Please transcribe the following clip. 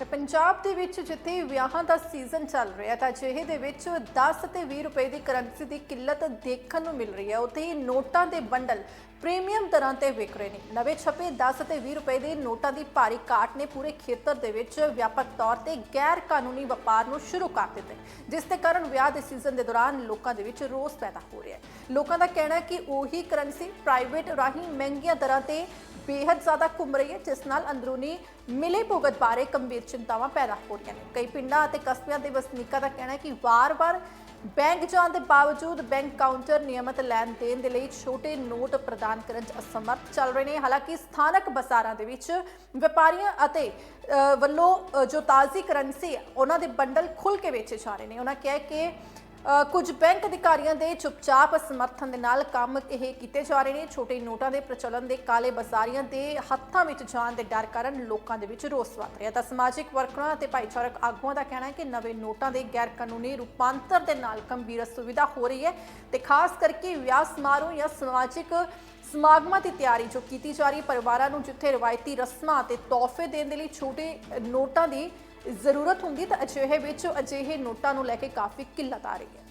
ਤੇ ਪੰਜਾਬ ਦੇ ਵਿੱਚ ਜਿੱਥੇ ਵਿਆਹਾਂ ਦਾ ਸੀਜ਼ਨ ਚੱਲ ਰਿਹਾ ਤਾਂ ਅਜਿਹੇ ਦੇ ਵਿੱਚ 10 ਤੇ 20 ਰੁਪਏ ਦੀ ਕਰੰਸੀ ਦੀ ਕਿੱਲਤ ਦੇਖਣ ਨੂੰ ਮਿਲ ਰਹੀ ਹੈ। ਉੱਥੇ ਹੀ ਨੋਟਾਂ ਦੇ ਬੰਡਲ ਪ੍ਰੀਮੀਅਮ ਦਰਾਂ ਤੇ ਵਿਕ ਰਹੇ ਨੇ। ਨਵੇਂ ਛਪੇ 10 ਤੇ 20 ਰੁਪਏ ਦੇ ਨੋਟਾਂ ਦੀ ਭਾਰੀ ਕਾਟ ਨੇ ਪੂਰੇ ਖੇਤਰ ਦੇ ਵਿੱਚ ਵਿਆਪਕ ਤੌਰ ਤੇ ਗੈਰ ਕਾਨੂੰਨੀ ਵਪਾਰ ਨੂੰ ਸ਼ੁਰੂ ਕਰ ਦਿੱਤਾ, ਜਿਸ ਦੇ ਕਾਰਨ ਵਿਆਹ ਦੇ ਸੀਜ਼ਨ ਦੇ ਦੌਰਾਨ ਲੋਕਾਂ ਦੇ ਵਿੱਚ ਰੋਸ ਪੈਦਾ ਹੋ ਰਿਹਾ ਹੈ। ਲੋਕਾਂ ਦਾ ਕਹਿਣਾ ਹੈ ਕਿ ਉਹੀ ਕਰੰਸੀ ਪ੍ਰਾਈਵੇਟ ਰਾਹੀਂ ਮਹਿੰਗੀਆਂ ਦਰਾਂ ਤੇ ਬੇहद ਜ਼ਿਆਦਾ ਘੁੰਮ ਰਹੀ ਹੈ, ਜਿਸ ਨਾਲ ਅੰਦਰੂਨੀ ਮਿਲੇ ਭੁਗਤ ਬਾਰੇ ਗੰਭੀਰ ਚਿੰਤਾਵਾਂ ਪੈਦਾ ਹੋ ਰਹੀਆਂ ਨੇ। ਕਈ ਪਿੰਡਾਂ ਅਤੇ ਕਸਬਿਆਂ ਦੇ ਵਸਨੀਕਾਂ ਦਾ ਕਹਿਣਾ ਹੈ ਕਿ ਵਾਰ-ਵਾਰ ਬੈਂਕ ਜਾਣ ਦੇ ਬਾਵਜੂਦ ਬੈਂਕ ਕਾਊਂਟਰ ਨਿਯਮਤ ਲੈਣ ਦੇਣ ਦੇ ਲਈ ਛੋਟੇ ਨੋਟ ਪ੍ਰਦਾਨ ਕਰਨ 'ਚ ਅਸਮਰਥ ਚੱਲ ਰਹੇ ਨੇ। ਹਾਲਾਂਕਿ ਸਥਾਨਕ ਬਾਜ਼ਾਰਾਂ ਦੇ ਵਿੱਚ ਵਪਾਰੀਆਂ ਅਤੇ ਵੱਲੋਂ ਜੋ ਤਾਜ਼ੀ ਕਰੰਸੀ ਹੈ, ਉਹਨਾਂ ਦੇ ਬੰਡਲ ਖੁੱਲ ਕੇ ਵੇਚੇ ਜਾ ਰਹੇ ਨੇ। ਉਹਨਾਂ ਕਿਹਾ ਕਿ ਕੁਝ ਬੈਂਕ ਅਧਿਕਾਰੀਆਂ ਦੇ ਚੁੱਪਚਾਪ ਸਮਰਥਨ ਦੇ ਨਾਲ ਕੰਮ ਇਹ ਕੀਤੇ ਜਾ ਰਹੇ ਨੇ। ਛੋਟੇ ਨੋਟਾਂ ਦੇ ਪ੍ਰਚਲਨ ਦੇ ਕਾਲੇ ਬਾਜ਼ਾਰੀਆਂ ਦੇ ਹੱਥਾਂ ਵਿੱਚ ਜਾਣ ਦੇ ਡਰ ਕਾਰਨ ਲੋਕਾਂ ਦੇ ਵਿੱਚ ਰੋਸ ਵੱਧ ਰਿਹਾ। ਤਾਂ ਸਮਾਜਿਕ ਵਰਕਰਾਂ ਅਤੇ ਭਾਈਚਾਰਕ ਆਗੂਆਂ ਦਾ ਕਹਿਣਾ ਹੈ ਕਿ ਨਵੇਂ ਨੋਟਾਂ ਦੇ ਗੈਰ ਕਾਨੂੰਨੀ ਰੂਪਾਂਤਰ ਦੇ ਨਾਲ ਗੰਭੀਰ ਸੁਵਿਧਾ ਹੋ ਰਹੀ ਹੈ ਤੇ ਖਾਸ ਕਰਕੇ ਵਿਆਹ ਸਮਾਰੋਹ ਜਾਂ ਸਮਾਜਿਕ ਸਮਾਗਮਾਂ ਦੀ ਤਿਆਰੀ ਜੋ ਕੀਤੀ ਜਾ ਰਹੀ ਹੈ, ਪਰਿਵਾਰਾਂ ਨੂੰ ਜਿੱਥੇ ਰਵਾਇਤੀ ਰਸਮਾਂ ਅਤੇ ਤੋਹਫੇ ਦੇਣ ਦੇ ਲਈ ਛੋਟੇ ਨੋਟਾਂ ਦੀ ਜ਼ਰੂਰਤ ਹੁੰਦੀ ਤਾਂ ਅਜਿਹੇ ਵਿੱਚ ਅਜਿਹੇ ਨੋਟਾਂ ਨੂੰ ਲੈ ਕੇ ਕਾਫੀ ਕਿੱਲਤ ਆ ਰਹੀ ਹੈ।